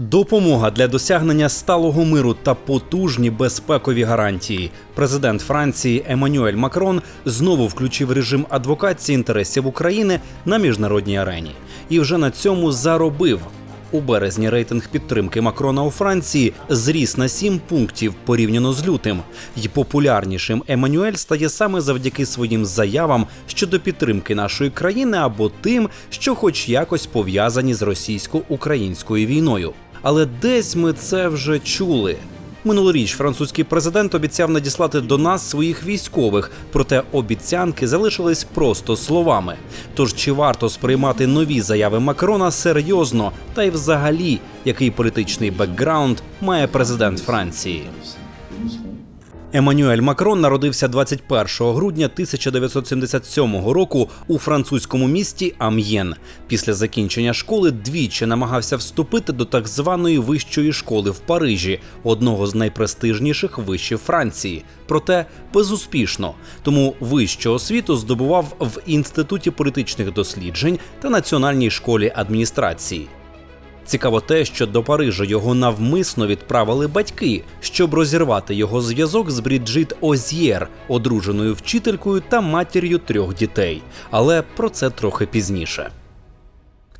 Допомога для досягнення сталого миру та потужні безпекові гарантії. Президент Франції Еммануель Макрон знову включив режим адвокації інтересів України на міжнародній арені і вже на цьому заробив. У березні рейтинг підтримки Макрона у Франції зріс на 7 пунктів порівняно з лютим. І популярнішим Еммануель стає саме завдяки своїм заявам щодо підтримки нашої країни або тим, що хоч якось пов'язані з російсько-українською війною. Але десь ми це вже чули. Минулоріч французький президент обіцяв надіслати до нас своїх військових, проте обіцянки залишились просто словами. Тож чи варто сприймати нові заяви Макрона серйозно, та й взагалі, який політичний бекграунд має президент Франції? Еммануель Макрон народився 21 грудня 1977 року у французькому місті Амьєн. Після закінчення школи двічі намагався вступити до так званої вищої школи в Парижі, одного з найпрестижніших вишів Франції. Проте безуспішно. Тому вищу освіту здобував в інституті політичних досліджень та національній школі адміністрації. Цікаво те, що до Парижа його навмисно відправили батьки, щоб розірвати його зв'язок з Бріджит Оз'єр, одруженою вчителькою та матір'ю трьох дітей. Але про це трохи пізніше.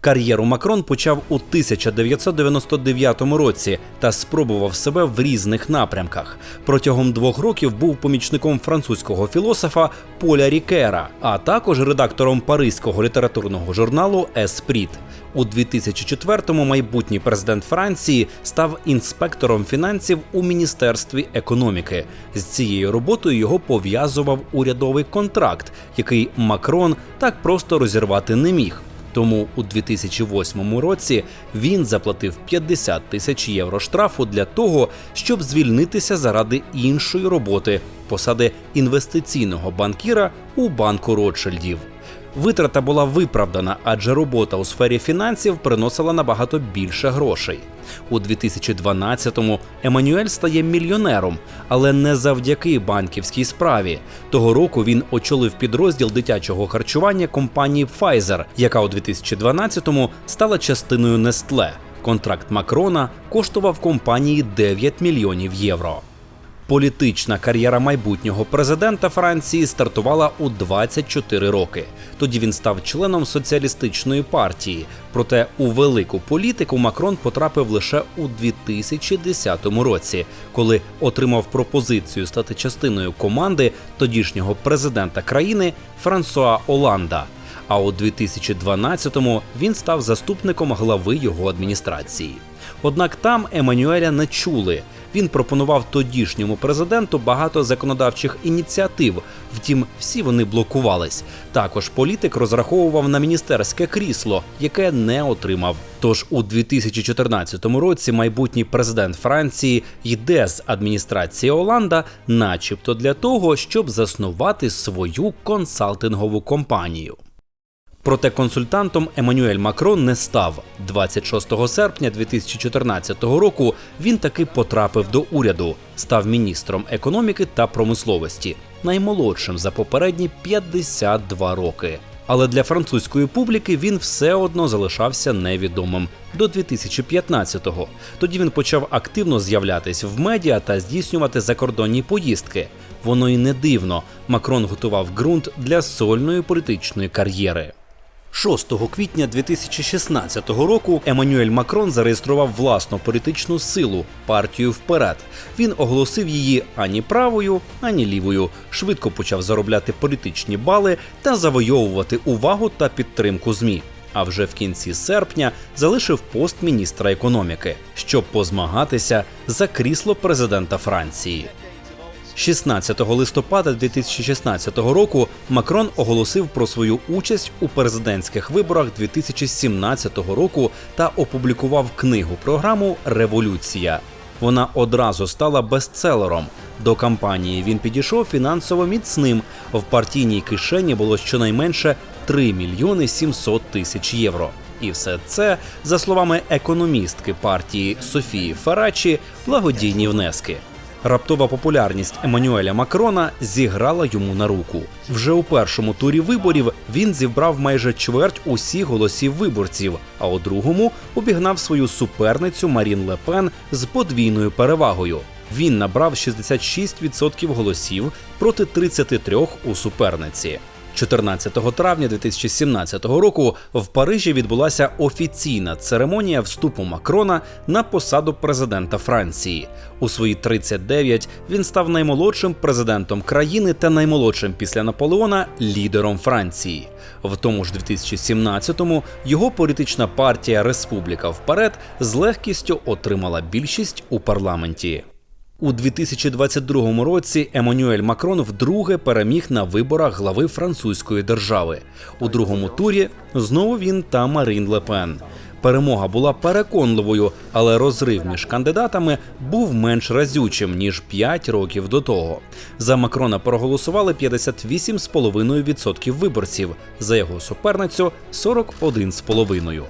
Кар'єру Макрон почав у 1999 році та спробував себе в різних напрямках. Протягом двох років був помічником французького філософа Поля Рікера, а також редактором паризького літературного журналу Еспріт. У 2004-му майбутній президент Франції став інспектором фінансів у міністерстві економіки. З цією роботою його пов'язував урядовий контракт, який Макрон так просто розірвати не міг. Тому у 2008 році він заплатив 50 тисяч євро штрафу для того, щоб звільнитися заради іншої роботи посади інвестиційного банкіра у банку Ротшильдів. Витрата була виправдана, адже робота у сфері фінансів приносила набагато більше грошей. У 2012-му Еммануель стає мільйонером, але не завдяки банківській справі. Того року він очолив підрозділ дитячого харчування компанії Pfizer, яка у 2012-му стала частиною Nestle. Контракт Макрона коштував компанії 9 мільйонів євро. Політична кар'єра майбутнього президента Франції стартувала у 24 роки. Тоді він став членом соціалістичної партії. Проте у велику політику Макрон потрапив лише у 2010 році, коли отримав пропозицію стати частиною команди тодішнього президента країни Франсуа Оланда. А у 2012-му він став заступником глави його адміністрації. Однак там Еммануеля не чули. Він пропонував тодішньому президенту багато законодавчих ініціатив. Втім, всі вони блокувались. Також політик розраховував на міністерське крісло, яке не отримав. Тож у 2014 році майбутній президент Франції йде з адміністрації Оланда, начебто для того, щоб заснувати свою консалтингову компанію. Проте консультантом Еммануель Макрон не став. 26 серпня 2014 року він таки потрапив до уряду, став міністром економіки та промисловості, наймолодшим за попередні 52 роки. Але для французької публіки він все одно залишався невідомим до 2015-го. Тоді він почав активно з'являтись в медіа та здійснювати закордонні поїздки. Воно й не дивно. Макрон готував ґрунт для сольної політичної кар'єри. 6 квітня 2016 року Еммануель Макрон зареєстрував власну політичну силу партію вперед. Він оголосив її ані правою, ані лівою. Швидко почав заробляти політичні бали та завойовувати увагу та підтримку змі. А вже в кінці серпня залишив пост міністра економіки, щоб позмагатися за крісло президента Франції. 16 листопада 2016 року Макрон оголосив про свою участь у президентських виборах 2017 року та опублікував книгу програму Революція. Вона одразу стала бестселером. До кампанії він підійшов фінансово міцним. В партійній кишені було щонайменше 3 мільйони 700 тисяч євро. І все це, за словами економістки партії Софії Фарачі, благодійні внески. Раптова популярність Еммануеля Макрона зіграла йому на руку. Вже у першому турі виборів він зібрав майже чверть усіх голосів виборців, а у другому обігнав свою суперницю Марін Лепен з подвійною перевагою. Він набрав 66% голосів проти 33 у суперниці. 14 травня 2017 року в Парижі відбулася офіційна церемонія вступу Макрона на посаду президента Франції. У свої 39 він став наймолодшим президентом країни та наймолодшим після Наполеона лідером Франції. В тому ж 2017-му його політична партія Республіка вперед з легкістю отримала більшість у парламенті. У 2022 році Еммануель Макрон вдруге переміг на виборах глави французької держави. У другому турі знову він та Марін Ле Пен. Перемога була переконливою, але розрив між кандидатами був менш разючим ніж 5 років до того. За Макрона проголосували 58,5% виборців, за його суперницю 41,5%.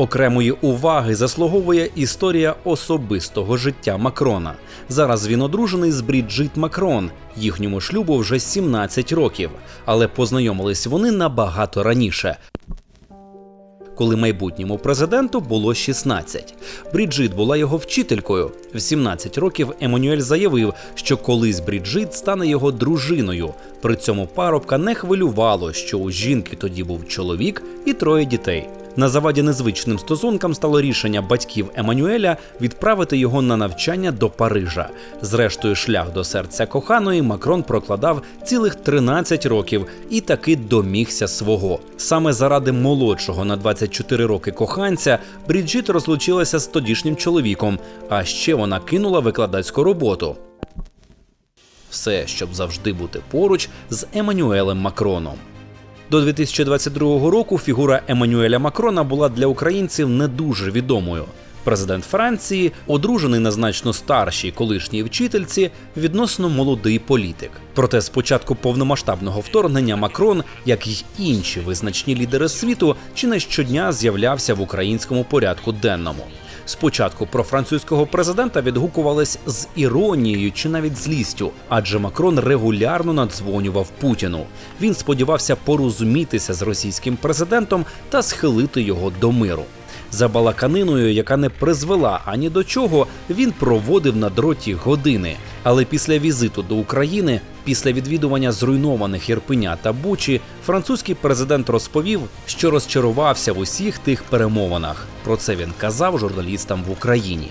Окремої уваги заслуговує історія особистого життя Макрона. Зараз він одружений з Бріджит Макрон. Їхньому шлюбу вже 17 років, але познайомились вони набагато раніше. Коли майбутньому президенту було 16. Бріджит була його вчителькою. В 17 років Еммануель заявив, що колись Бріджит стане його дружиною. При цьому парубка не хвилювало, що у жінки тоді був чоловік і троє дітей. На заваді незвичним стосункам стало рішення батьків Еммануеля відправити його на навчання до Парижа. Зрештою, шлях до серця коханої Макрон прокладав цілих 13 років і таки домігся свого. Саме заради молодшого на 24 роки коханця Бріджит розлучилася з тодішнім чоловіком, а ще вона кинула викладацьку роботу. Все, щоб завжди бути поруч з Еммануелем Макроном. До 2022 року фігура Еммануеля Макрона була для українців не дуже відомою. Президент Франції, одружений на значно старшій колишній вчительці, відносно молодий політик. Проте з початку повномасштабного вторгнення Макрон, як й інші визначні лідери світу, чи не щодня з'являвся в українському порядку денному. Спочатку про французького президента відгукувались з іронією чи навіть злістю, адже Макрон регулярно надзвонював Путіну. Він сподівався порозумітися з російським президентом та схилити його до миру. За балаканиною, яка не призвела ані до чого, він проводив на дроті години. Але після візиту до України, після відвідування зруйнованих Ірпеня та Бучі, французький президент розповів, що розчарувався в усіх тих перемовинах. Про це він казав журналістам в Україні.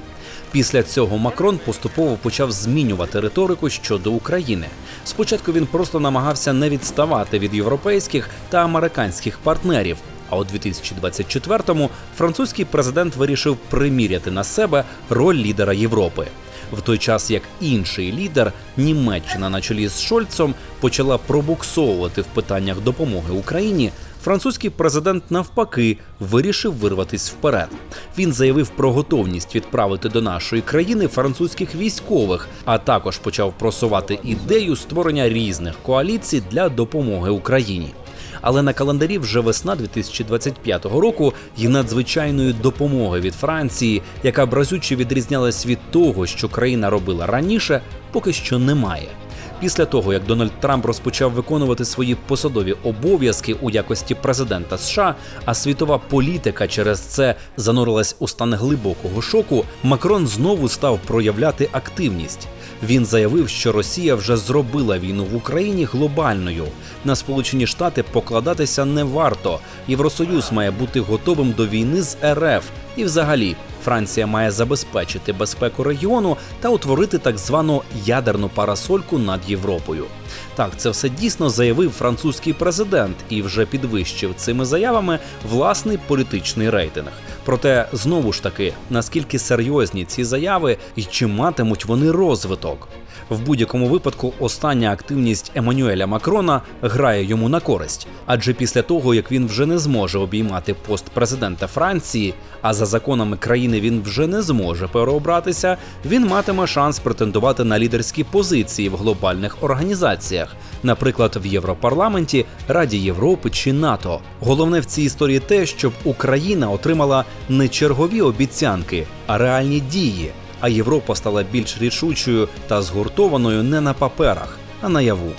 Після цього Макрон поступово почав змінювати риторику щодо України. Спочатку він просто намагався не відставати від європейських та американських партнерів. А у 2024-му французький президент вирішив приміряти на себе роль лідера Європи. В той час як інший лідер, Німеччина на чолі з Шольцом, почала пробуксовувати в питаннях допомоги Україні. Французький президент навпаки вирішив вирватися вперед. Він заявив про готовність відправити до нашої країни французьких військових, а також почав просувати ідею створення різних коаліцій для допомоги Україні але на календарі вже весна 2025 року і надзвичайної допомоги від Франції, яка бразюче відрізнялась від того, що країна робила раніше, поки що немає. Після того, як Дональд Трамп розпочав виконувати свої посадові обов'язки у якості президента США, а світова політика через це занурилась у стан глибокого шоку, Макрон знову став проявляти активність. Він заявив, що Росія вже зробила війну в Україні глобальною. На Сполучені Штати покладатися не варто. Євросоюз має бути готовим до війни з РФ. І, взагалі, Франція має забезпечити безпеку регіону та утворити так звану ядерну парасольку над Європою. Так, це все дійсно заявив французький президент і вже підвищив цими заявами власний політичний рейтинг. Проте знову ж таки, наскільки серйозні ці заяви і чи матимуть вони розвиток? В будь-якому випадку остання активність Еммануеля Макрона грає йому на користь, адже після того як він вже не зможе обіймати пост президента Франції, а за законами країни він вже не зможе переобратися, він матиме шанс претендувати на лідерські позиції в глобальних організаціях, наприклад, в Європарламенті, Раді Європи чи НАТО. Головне в цій історії те, щоб Україна отримала не чергові обіцянки, а реальні дії а Європа стала більш рішучою та згуртованою не на паперах, а наяву.